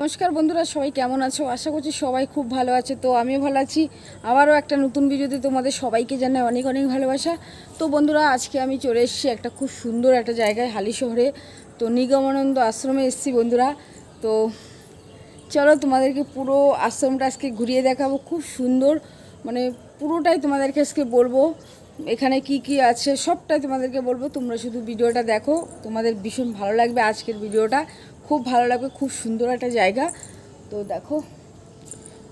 নমস্কার বন্ধুরা, সবাই কেমন আছো? আশা করছি সবাই খুব ভালো আছে। তো আমিও ভালো আছি। আবারও একটা নতুন ভিডিওতে তোমাদের সবাইকে জানাই অনেক অনেক ভালোবাসা। তো বন্ধুরা, আজকে আমি চলে এসেছি একটা খুব সুন্দর একটা জায়গায়, হালি শহরে। তো নিগমানন্দ আশ্রমে এসেছি বন্ধুরা। তো চলো তোমাদেরকে পুরো আশ্রমটা আজকে ঘুরিয়ে দেখাবো। খুব সুন্দর মানে পুরোটাই তোমাদেরকে আজকে বলব। এখানে কি কি আছে, সবটাই তোমাদেরকে বলব। তোমরা শুধু ভিডিওটা দেখো। তোমাদের ভীষণ ভালো লাগবে আজকের ভিডিওটা। খুব ভালো লাগবে, খুব সুন্দর একটা জায়গা। তো দেখো,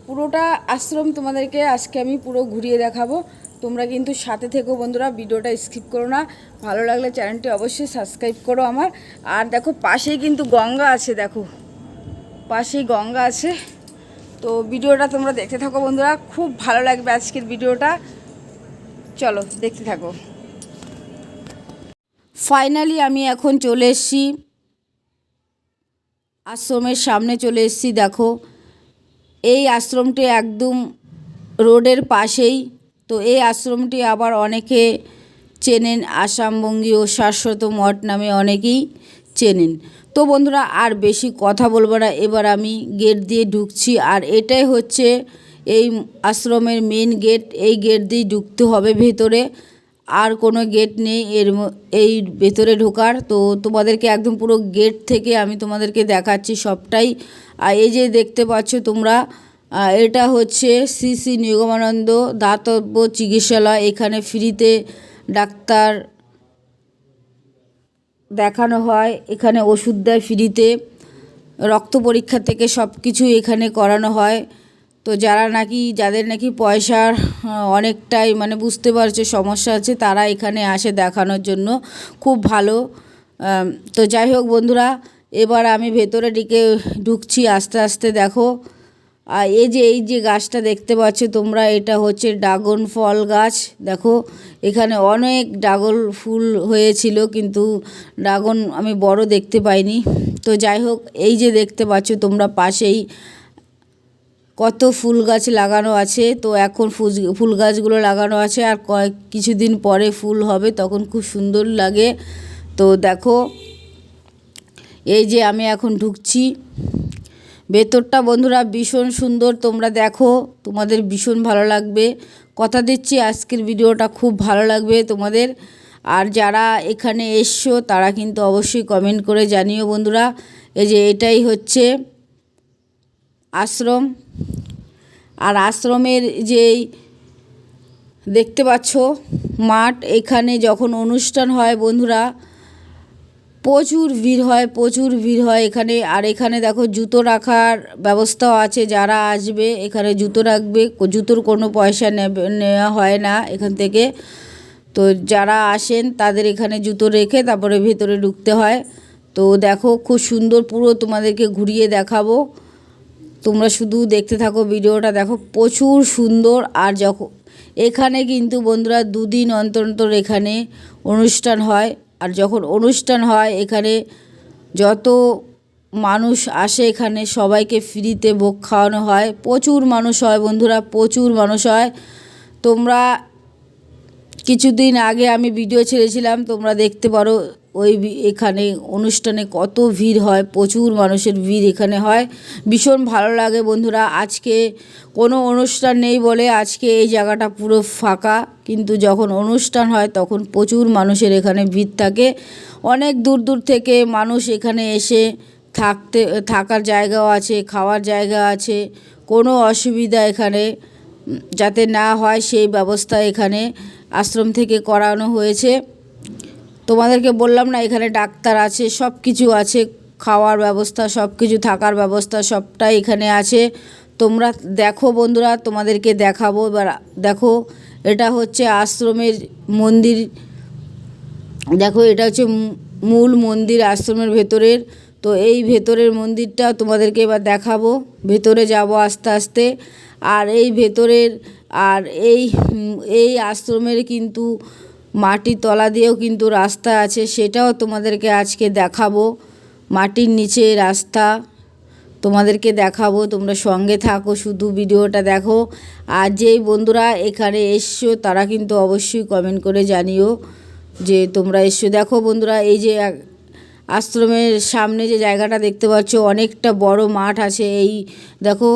পুরোটা আশ্রম তোমাদেরকে আজকে আমি পুরো ঘুরিয়ে দেখাবো। তোমরা কিন্তু সাথে থেকো বন্ধুরা, ভিডিওটা স্কিপ করো না। ভালো লাগলে চ্যানেলটি অবশ্যই সাবস্ক্রাইব করো আমার। আর দেখো, পাশেই কিন্তু গঙ্গা আছে, দেখো। পাশেই গঙ্গা আছে। তো ভিডিওটা তোমরা দেখতে থাকো বন্ধুরা, খুব ভালো লাগবে আজকের ভিডিওটা। চলো, দেখতে থাকো। ফাইনালি আমি এখন চলে এসেছি। আশ্রমের সামনে চলে এসেছি, দেখো। এই আশ্রমটি একদম রোডের পাশেই। তো এই আশ্রমটি আবার অনেকে চেনেন, আসামবঙ্গী ও শাশ্বত মঠ নামে অনেকেই চেনেন। তো বন্ধুরা, আর বেশি কথা বলব না, এবার আমি গেট দিয়ে ঢুকছি। আর এটাই হচ্ছে এই আশ্রমের মেন গেট এই গেট দিয়ে ঢুকতে হবে ভেতরে। আর কোনো গেট নেই, এর এই ভেতরে ঢোকার। তো তোমাদেরকে একদম পুরো গেট থেকে আমি তোমাদেরকে দেখাচ্ছি সবটাই। আর এই যে দেখতে পাচ্ছ তোমরা এটা হচ্ছে শ্রী শ্রী নিগমানন্দ দাতব্য চিকিৎসালয়। এখানে ফ্রিতে ডাক্তার দেখানো হয়। এখানে ওষুধ দেয় ফ্রিতে। রক্ত পরীক্ষা থেকে সব কিছু এখানে করানো হয়। তো যারা নাকি, যাদের নাকি পয়সার অনেকটাই মানে বুঝতে পারছে সমস্যা আছে, তারা এখানে আসে দেখানোর জন্য। খুব ভালো। তো যাই হোক বন্ধুরা, এবার আমি ভেতরে দিকে ঢুকছি, আস্তে আস্তে দেখো। আর এই যে এই যে গাছটা দেখতে পাচ্ছ তোমরা, এটা হচ্ছে ড্রাগন ফল গাছ। দেখো, এখানে অনেক ড্রাগন ফুল হয়েছিল, কিন্তু ড্রাগন আমি বড় দেখতে পাইনি। তো যাই হোক, এই যে দেখতে পাচ্ছ তোমরা পাশেই কত ফুল গাছ লাগানো আছে, তো এখন ফুল গাছগুলো লাগানো আছে আর কয়েক, কিছুদিন পরে ফুল হবে, তখন খুব সুন্দর লাগে। তো দেখো, এই যে আমি এখন ঢুকছি। ভেতরটা বন্ধুরা ভীষণ সুন্দর, তোমরা দেখো, তোমাদের ভীষণ ভালো লাগবে। কথা দিচ্ছি, আজকের ভিডিওটা খুব ভালো লাগবে তোমাদের। আর যারা এখানে এসছো, তারা কিন্তু অবশ্যই কমেন্ট করে জানিও বন্ধুরা। এই যে এটাই হচ্ছে আশ্রম। আর আশ্রমের যেই দেখতে পাচ্ছ মাঠ, এখানে যখন অনুষ্ঠান হয় বন্ধুরা, প্রচুর ভিড় হয়, প্রচুর ভিড় হয় এখানে। আর এখানে দেখো জুতো রাখার ব্যবস্থাও আছে, যারা আসবে এখানে জুতো রাখবে, জুতোর কোনো পয়সা নেওয়া হয় না এখান থেকে। তো যারা আসেন তাদের এখানে জুতো রেখে তারপরে ভেতরে ঢুকতে হয়। তো দেখো খুব সুন্দর পুরো তোমাদেরকে ঘুরিয়ে দেখাবো। তোমরা শুধু দেখতে থাকো ভিডিওটা, দেখো প্রচুর সুন্দর। আর যখন এখানে কিন্তু বন্ধুরা দুদিন অন্তর অন্তর এখানে অনুষ্ঠান হয়। আর যখন অনুষ্ঠান হয়, এখানে যত মানুষ আসে এখানে, সবাইকে ফ্রিতে ভোগ খাওয়ানো হয়। প্রচুর মানুষ হয় বন্ধুরা, প্রচুর মানুষ হয়। তোমরা কিছুদিন আগে আমি ভিডিও ছেড়েছিলাম, তোমরা দেখতে পারো ওই এখানে অনুষ্ঠানে কত ভিড় হয়, প্রচুর মানুষের ভিড় এখানে হয়। ভীষণ ভালো লাগে বন্ধুরা, আজকে কোনো অনুষ্ঠান নেই বলে আজকে এই জায়গাটা পুরো ফাঁকা। কিন্তু যখন অনুষ্ঠান হয় তখন প্রচুর মানুষের এখানে ভিড় থাকে। অনেক দূর দূর থেকে মানুষ এখানে এসে থাকতে, থাকার জায়গাও আছে, খাওয়ার জায়গা আছে। কোনো অসুবিধা এখানে যাতে না হয় সেই ব্যবস্থা এখানে আশ্রম থেকে করানো হয়েছে। তোমাদেরকে বললাম না, এখানে ডাক্তার আছে সব কিছু আছে, খাওয়ার ব্যবস্থা সব কিছু থাকার ব্যবস্থা সবটাই এখানে আছে। তোমরা দেখো বন্ধুরা, তোমাদেরকে দেখাবো। এবার দেখো, এটা হচ্ছে আশ্রমের মন্দির। দেখো, এটা হচ্ছে মূল মন্দির আশ্রমের ভেতরের। তো এই ভেতরের মন্দিরটা তোমাদেরকে এবার দেখাবো। ভেতরে যাব আস্তে আস্তে। আর এই ভেতরের, আর এই এই আশ্রমের কিন্তু মাটির তলা দিয়েও কিন্তু রাস্তা আছে, সেটাও তোমাদেরকে আজকে দেখাবো। মাটির নিচে রাস্তা তোমাদেরকে দেখাবো, তোমরা সঙ্গে থাকো, শুধু ভিডিওটা দেখো। আর যেই বন্ধুরা এখানে এসছো, তারা কিন্তু অবশ্যই কমেন্ট করে জানিও যে তোমরা এসছো। দেখো বন্ধুরা, এই যে আশ্রমের সামনে যে জায়গাটা দেখতে পাচ্ছ, অনেকটা বড় মাঠ আছে। এই দেখো,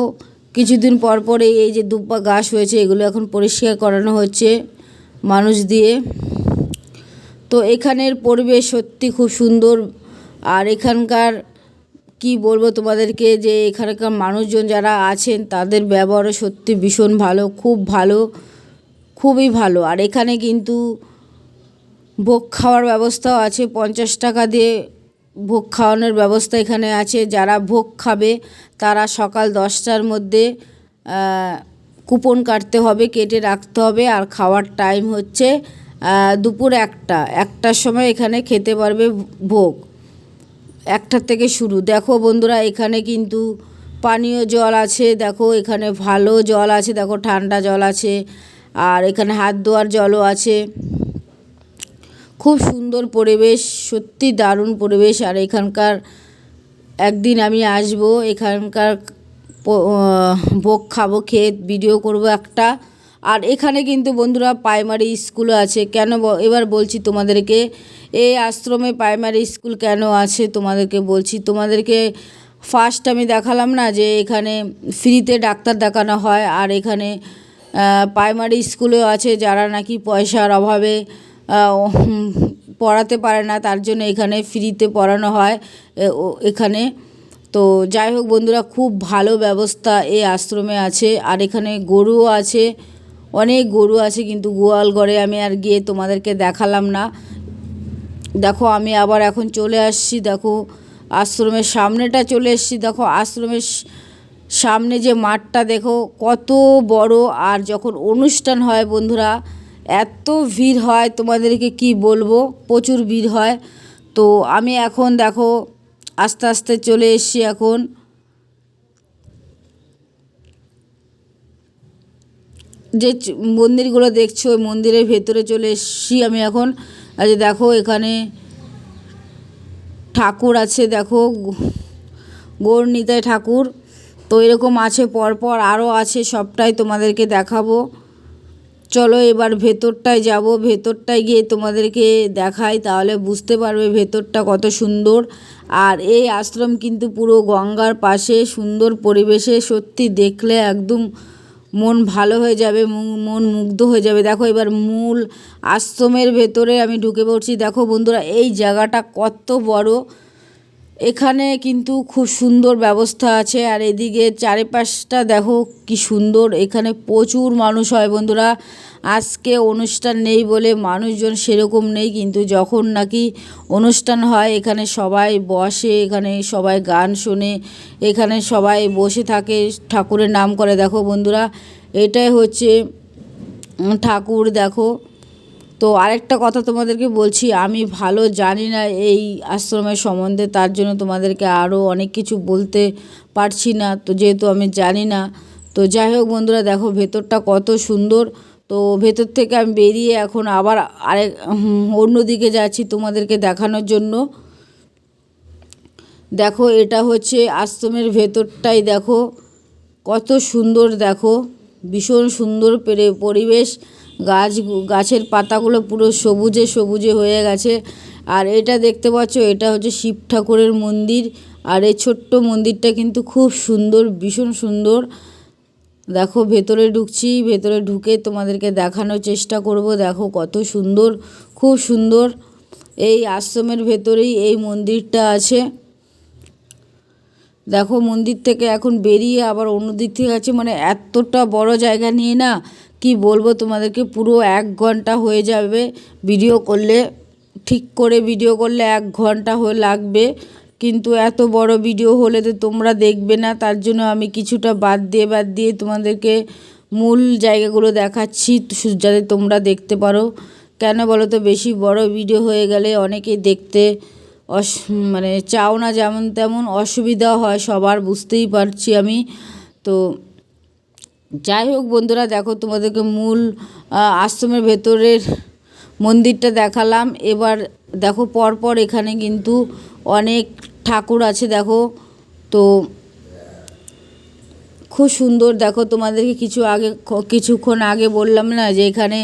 কিছুদিন পর পরে এই যে দুব্বা গাছ হয়েছে, এগুলো এখন পরিষ্কার করানো হচ্ছে। মানুষ দিয়ে। তো এখানের পরিবেশ সত্যি খুব সুন্দর। আর এখানকার, কি বলব তোমাদেরকে যে এখানকার মানুষজন যারা আছেন, তাদের ব্যবহারও সত্যি ভীষণ ভালো, খুব ভালো, খুবই ভালো। আর এখানে কিন্তু ভোগ খাওয়ার ব্যবস্থাও আছে, পঞ্চাশ টাকা দিয়ে ভোগ খাওয়ানোর ব্যবস্থা এখানে আছে। যারা ভোগ খাবে, তারা সকাল দশটার মধ্যে কুপন কাটতে হবে, কেটে রাখতে হবে আর খাওয়ার টাইম হচ্ছে দুপুর একটা। একটার সময় এখানে খেতে পারবে ভোগ। একটার থেকে শুরু। দেখো বন্ধুরা, এখানে কিন্তু পানীয় জল আছে, দেখো এখানে ভালো জল আছে, দেখো ঠান্ডা জল আছে, আর এখানে হাত ধোয়ার জলও আছে। খুব সুন্দর পরিবেশ, সত্যি দারুণ পরিবেশ। আর এখানকার, একদিন আমি আসব, এখানকার ভোগ খাব, খেয়ে ভিডিও করব একটা। আর এখানে কিন্তু বন্ধুরা প্রাইমারি স্কুলও আছে। কেন এবার বলছি তোমাদেরকে এই আশ্রমে প্রাইমারি স্কুল কেন আছে তোমাদেরকে বলছি। তোমাদেরকে ফার্স্ট আমি দেখালাম না যে এখানে ফ্রিতে ডাক্তার দেখানো হয়, আর এখানে প্রাইমারি স্কুলেও আছে যারা নাকি পয়সার অভাবে পড়াতে পারে না, তার জন্য এখানে ফ্রিতে পড়ানো হয়। এখানে তো যাই হোক বন্ধুরা, খুব ভালো ব্যবস্থা এই আশ্রমে আছে। আর এখানে গরুও আছে, অনেক গরু আছে কিন্তু গোয়াল ঘরে আমি আর গিয়ে তোমাদেরকে দেখালাম না। দেখো আমি আবার এখন চলে আসছি, দেখো আশ্রমের সামনেটা চলে এসেছি, দেখো আশ্রমের সামনে যে মাঠটা দেখো কত বড়। আর যখন অনুষ্ঠান হয় বন্ধুরা, এত ভিড় হয় তোমাদেরকে কি বলব, প্রচুর ভিড় হয়। তো আমি এখন দেখো আস্তে আস্তে চলে এসেছি এখন। যে মন্দিরগুলো দেখছ, ওই মন্দিরের ভেতরে চলে এসেছি আমি এখন। আর দেখো, এখানে ঠাকুর আছে, দেখো গৌর নিতাই ঠাকুর। তো এরকম আছে, পরপর আরও আছে, সবটাই তোমাদেরকে দেখাবো। চলো এবার ভেতরটায় যাব, ভেতরটায় গিয়ে তোমাদেরকে দেখাই, তাহলে বুঝতে পারবে ভেতরটা কত সুন্দর। আর এই আশ্রম কিন্তু পুরো গঙ্গার পাশে, সুন্দর পরিবেশে, সত্যি দেখলে একদম মন ভালো হয়ে যাবে মন মুগ্ধ হয়ে যাবে। দেখো এবার মূল আশ্রমের ভেতরে আমি ঢুকে পড়ছি। দেখো বন্ধুরা, এই জায়গাটা কত বড়। এখানে কিন্তু খুব সুন্দর ব্যবস্থা আছে আর এদিকে চারিপাশটা দেখো কি সুন্দর। এখানে প্রচুর মানুষ হয় বন্ধুরা। আজকে অনুষ্ঠান নেই বলে মানুষজন সেরকম নেই, কিন্তু যখন নাকি অনুষ্ঠান হয়, এখানে সবাই বসে, এখানে সবাই গান শোনে, এখানে সবাই বসে থাকে, ঠাকুরের নাম করে। দেখো বন্ধুরা, এটাই হচ্ছে ঠাকুর, দেখো। তো আরেকটা কথা তোমাদেরকে বলছি, আমি ভালো জানি না এই আশ্রমের সম্বন্ধে, তার জন্য তোমাদেরকে আরও অনেক কিছু বলতে পারছি না, তো যেহেতু আমি জানি না। তো যাই হোক বন্ধুরা, দেখো ভেতরটা কত সুন্দর। তো ভেতর থেকে আমি বেরিয়ে এখন আবার আরেক অন্যদিকে যাচ্ছি তোমাদেরকে দেখানোর জন্য। দেখো এটা হচ্ছে আশ্রমের ভেতরটাই, দেখো কত সুন্দর, দেখো ভীষণ সুন্দর পেরে, পরিবেশ। গাছ গাছের পাতাগুলো পুরো সবুজে সবুজে হয়ে গেছে। আর এটা দেখতে পাচ্ছ, এটা হচ্ছে শিব ঠাকুরের মন্দির। আর এই ছোট্ট মন্দিরটা কিন্তু খুব সুন্দর, ভীষণ সুন্দর। দেখো, ভেতরে ঢুকছি, ভেতরে ঢুকে তোমাদেরকে দেখানোর চেষ্টা করব। দেখো কত সুন্দর, খুব সুন্দর। এই আশ্রমের ভেতরেই এই মন্দিরটা আছে। দেখো, মন্দির থেকে এখন বেরিয়ে আবার অন্য দিক থেকে আছে মানে এতটা বড় জায়গা নিয়ে না কি বলব তোমাদেরকে? পুরো এক ঘণ্টা হয়ে যাবে ভিডিও করলে। ঠিক করে ভিডিও করলে এক ঘণ্টা হয়ে লাগবে। কিন্তু এত বড় ভিডিও হলে তো তোমরা দেখবে না। তার জন্য আমি কিছুটা বাদ দিয়ে বাদ দিয়ে তোমাদেরকে মূল জায়গাগুলো দেখাচ্ছি যাতে তোমরা দেখতে পারো। কেন বলো তো, বেশি বড় ভিডিও হয়ে গেলে অনেকেই দেখতে অস মানে চাও না যেমন তেমন অসুবিধা হয়, সবার বুঝতেই পারছি আমি। তো যাই হোক বন্ধুরা, দেখো তোমাদেরকে মূল আশ্রমের ভেতরের মন্দিরটা দেখালাম। এবার দেখো পরপর এখানে কিন্তু অনেক ঠাকুর আছে, দেখো। তো খুব সুন্দর, দেখো তোমাদেরকে কিছু আগে কিছুক্ষণ আগে বললাম না যে এখানে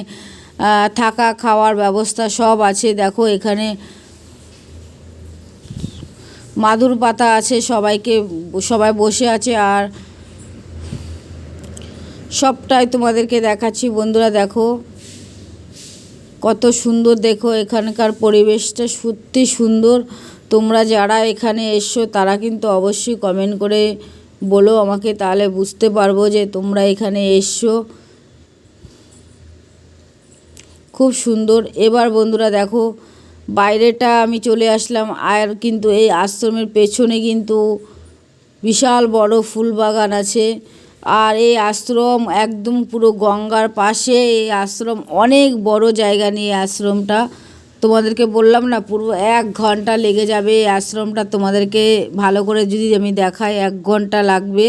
থাকা, খাওয়ার ব্যবস্থা সব আছে, দেখো এখানে মাদুর পাতা আছে, সবাইকে, সবাই বসে আছে, আর সবটাই তোমাদেরকে দেখাচ্ছি। বন্ধুরা দেখো, কত সুন্দর দেখো এখানকার পরিবেশটা, সত্যি সুন্দর। তোমরা যারা এখানে এসছো তারা কিন্তু অবশ্যই কমেন্ট করে বলো আমাকে, তাহলে বুঝতে পারব যে তোমরা এখানে এসছো খুব সুন্দর। এবার বন্ধুরা দেখো, বাইরেটা আমি চলে আসলাম, আর কিন্তু এই আশ্রমের পেছনে কিন্তু বিশাল বড় ফুল বাগান আছে। আর এই আশ্রম একদম পুরো গঙ্গার পাশে, এই আশ্রম অনেক বড় জায়গা নিয়ে আশ্রমটা। তোমাদেরকে বললাম না, পুরো এক ঘণ্টা লেগে যাবে এই আশ্রমটা। তোমাদেরকে ভালো করে যদি আমি দেখাই, এক ঘণ্টা লাগবে।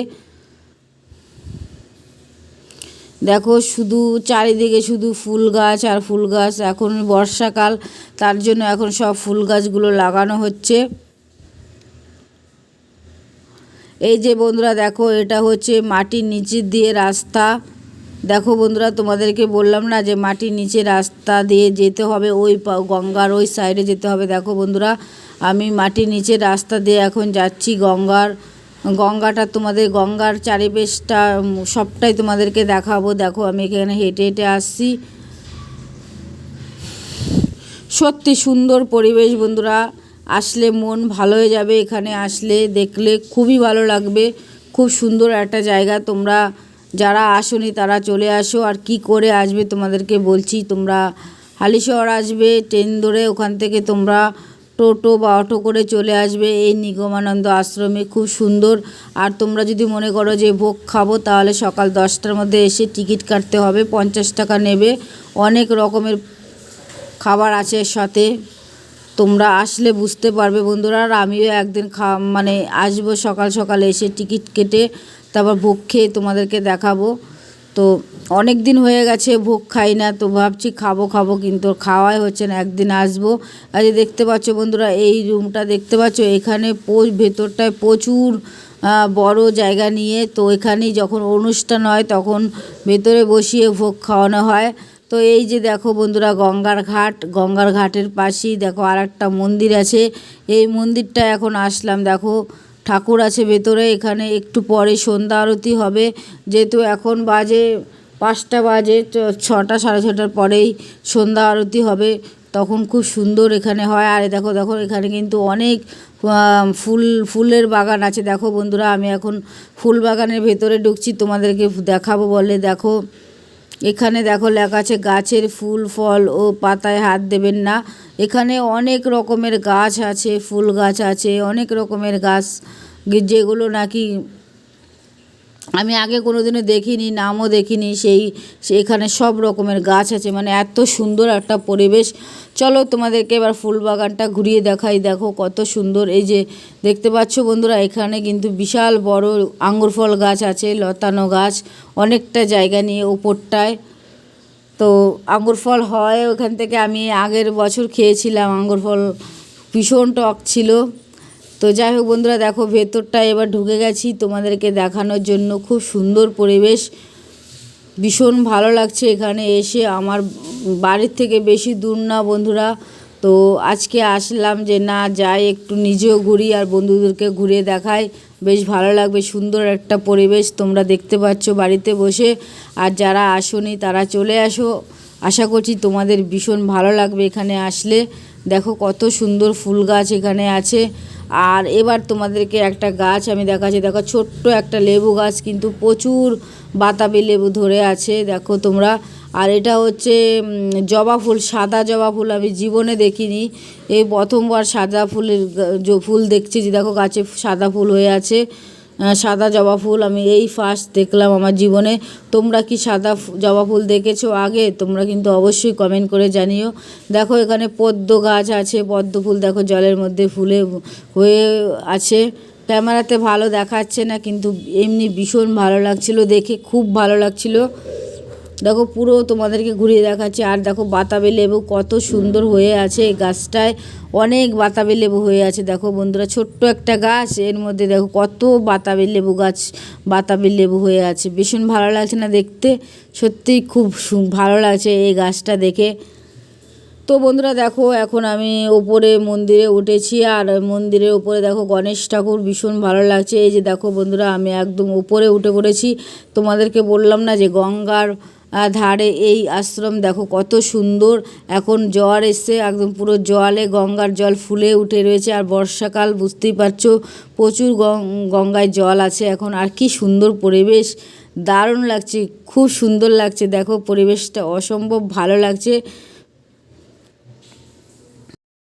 দেখো শুধু চারিদিকে শুধু ফুল গাছ আর ফুল গাছ। এখন বর্ষাকাল, তার জন্য এখন সব ফুল গাছগুলো লাগানো হচ্ছে। এই যে বন্ধুরা দেখো, এটা হচ্ছে মাটির নিচে দিয়ে রাস্তা। দেখো বন্ধুরা, তোমাদেরকে বললাম না যে মাটির নিচে রাস্তা দিয়ে যেতে হবে, ওই গঙ্গার ওই সাইডে যেতে হবে। দেখো বন্ধুরা, আমি মাটির নিচে রাস্তা দিয়ে এখন যাচ্ছি গঙ্গার। গঙ্গাটা তোমাদের, গঙ্গার চারিপাশটা সবটাই তোমাদেরকে দেখাবো। দেখো, আমি এখানে হেঁটে হেঁটে আসছি। সত্যি সুন্দর পরিবেশ বন্ধুরা। আসলে মন ভালো হয়ে যাবে এখানে আসলে, দেখলে খুবই ভালো লাগবে। খুব সুন্দর একটা জায়গা তোমরা যারা আসনি তারা চলে আসো। আর কি করে আসবে তোমাদেরকে বলছি, তোমরা হালিশহর আসবে, ট্রেন ধরে ওখান থেকে তোমরা টোটো বা অটো করে চলে আসবে এই নিগমানন্দ আশ্রমে। খুব সুন্দর। আর তোমরা যদি মনে করো যে ভোগ খাব, তাহলে সকাল দশটার মধ্যে এসে টিকিট কাটতে হবে, পঞ্চাশ টাকা নেবে। অনেক রকমের খাবার আছে সাথে। তোমরা আসলে বুঝতে পারবে বন্ধুরা। আর আমিও একদিন খা মানে আসব সকাল সকাল এসে টিকিট কেটে তারপর ভোগ খেয়ে তোমাদেরকে দেখাবো। তো অনেক দিন হয়ে গেছে, ভোগ খাই না, তো ভাবছি খাব খাব কিন্তু খাওয়াই হচ্ছে না, একদিন আসব। আর দেখতে পাচ্ছ বন্ধুরা, এই রুমটা দেখতে পাচ্ছ, এখানে ভেতরটায় প্রচুর বড় জায়গা নিয়ে। তো এখানেই যখন অনুষ্ঠান হয়, তখন ভেতরে বসিয়ে ভোগ খাওয়ানো হয়। তো এই যে দেখো বন্ধুরা, গঙ্গার ঘাট, গঙ্গার ঘাটের পাশেই দেখো আর একটা মন্দির আছে। এই মন্দিরটা এখন আসলাম, দেখো ঠাকুর আছে ভেতরে, এখানে একটু পরে সন্ধ্যা আরতি হবে। যেহেতু এখন বাজে পাঁচটা বাজে ছটা, সাড়ে ছটার পরেই সন্ধ্যা আরতি হবে। তখন খুব সুন্দর এখানে হয়। আর দেখো দেখো এখানে কিন্তু অনেক ফুল, ফুলের বাগান আছে। দেখো বন্ধুরা, আমি এখন ফুল বাগানের ভেতরে ঢুকছি, তোমাদেরকে দেখাবো বলে। দেখো এখানে দেখো লেখা আছে, গাছের ফুল, ফল ও পাতায় হাত দেবেন না। এখানে অনেক রকমের গাছ আছে, ফুল গাছ আছে, অনেক রকমের গাছ, যেগুলো নাকি আমি আগে কোনো দিনও দেখিনি, নামও দেখিনি, সেই সেখানে সব রকমের গাছ আছে মানে এত সুন্দর একটা পরিবেশ। চলো তোমাদেরকে এবার ফুল বাগানটা ঘুরিয়ে দেখাই, দেখো কত সুন্দর। এই যে দেখতে পাচ্ছ বন্ধুরা, এখানে কিন্তু বিশাল বড় আঙ্গুর ফল গাছ আছে, লতানো গাছ, অনেকটা জায়গা নিয়ে ওপরটায়। তো আঙ্গুর ফল হয়, ওখান থেকে আমি আগের বছর খেয়েছিলাম আঙ্গুর ফল ভীষণ টক ছিল। তো যাই হোক বন্ধুরা, দেখো ভেতরটা এবার ঢুকে গেছি তোমাদেরকে দেখানোর জন্য। খুব সুন্দর পরিবেশ, ভীষণ ভালো লাগছে এখানে এসে। আমার বাড়ির থেকে বেশি দূর না বন্ধুরা। তো আজকে আসলাম যে না, যাই একটু নিজেও ঘুরি আর বন্ধুদেরকে ঘুরে দেখাই। বেশ ভালো লাগবে, সুন্দর একটা পরিবেশ তোমরা দেখতে পাচ্ছ বাড়িতে বসে। আর যারা আসনি, তারা চলে আসো। আশা করছি তোমাদের ভীষণ ভালো লাগবে এখানে আসলে। দেখো কত সুন্দর ফুল গাছ এখানে আছে। আর এবার তোমাদেরকে একটা গাছ আমি দেখাচ্ছি। দেখো, ছোট্ট একটা লেবু গাছ, কিন্তু প্রচুর বাতাবি লেবু ধরে আছে। দেখো তোমরা। আর এটা হচ্ছে জবা ফুল, সাদা জবা ফুল আমি জীবনে দেখিনি। এই প্রথমবার সাদা ফুলের ফুল দেখছি যে দেখো গাছে সাদা ফুল হয়ে আছে। সাদা জবা ফুল আমি এই ফার্স্ট দেখলাম আমার জীবনে। তোমরা কি সাদা জবা ফুল দেখেছ আগে? তোমরা কিন্তু অবশ্যই কমেন্ট করে জানিও। দেখো এখানে পদ্ম গাছ আছে, পদ্ম ফুল দেখো জলের মধ্যে ফুলে হয়ে আছে। ক্যামেরাতে ভালো দেখাচ্ছে না, কিন্তু এমনি ভীষণ ভালো লাগছিল, দেখে খুব ভালো লাগছিল। দেখো পুরো তোমাদেরকে ঘুরিয়ে দেখাচ্ছি। আর দেখো বাতাবি লেবু কত সুন্দর হয়ে আছে এই গাছটায়। অনেক বাতাবি লেবু হয়ে আছে। দেখো বন্ধুরা, ছোট্ট একটা গাছ। এর মধ্যে দেখো কত বাতাবি লেবু গাছ, বাতাবি লেবু হয়ে আছে। ভীষণ ভালো লাগছে না দেখতে। সত্যিই খুব ভালো লাগছে এই গাছটা দেখে। তো বন্ধুরা, দেখো এখন আমি ওপরে মন্দিরে উঠেছি। আর মন্দিরের ওপরে দেখো গণেশ ঠাকুর ভীষণ ভালো লাগছে। এই যে দেখো বন্ধুরা, আমি একদম উপরে উঠে পড়েছি। তোমাদেরকে বললাম না যে গঙ্গার ধারে এই আশ্রম দেখো কত সুন্দর। এখন জ্বর এসছে, একদম পুরো জলে, গঙ্গার জল ফুলে উঠে রয়েছে আর বর্ষাকাল, বুঝতেই পারছ, প্রচুর গঙ্গায় জল আছে এখন। আর কি সুন্দর পরিবেশ, দারুণ লাগছে, খুব সুন্দর লাগছে। দেখো পরিবেশটা অসম্ভব ভালো লাগছে।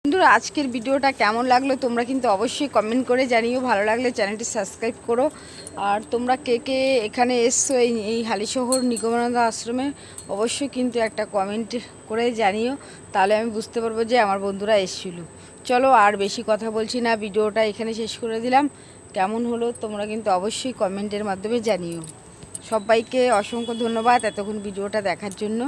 বন্ধুরা, আজকের ভিডিওটা কেমন লাগল তোমরা কিন্তু অবশ্যই কমেন্ট করে জানিও। ভালো লাগলে চ্যানেলটি সাবস্ক্রাইব করো। আর তোমরা কে কে এখানে এসছো এই এই হালিশহর নিগমানন্দ আশ্রমে, অবশ্যই কিন্তু একটা কমেন্ট করে জানিও। তাহলে আমি বুঝতে পারব যে আমার বন্ধুরা এসেছিল। চলো, আর বেশি কথা বলছি না। ভিডিওটা এখানে শেষ করে দিলাম। কেমন হলো তোমরা কিন্তু অবশ্যই কমেন্টের মাধ্যমে জানিও। সবাইকে অসংখ্য ধন্যবাদ এতক্ষণ ভিডিওটা দেখার জন্য।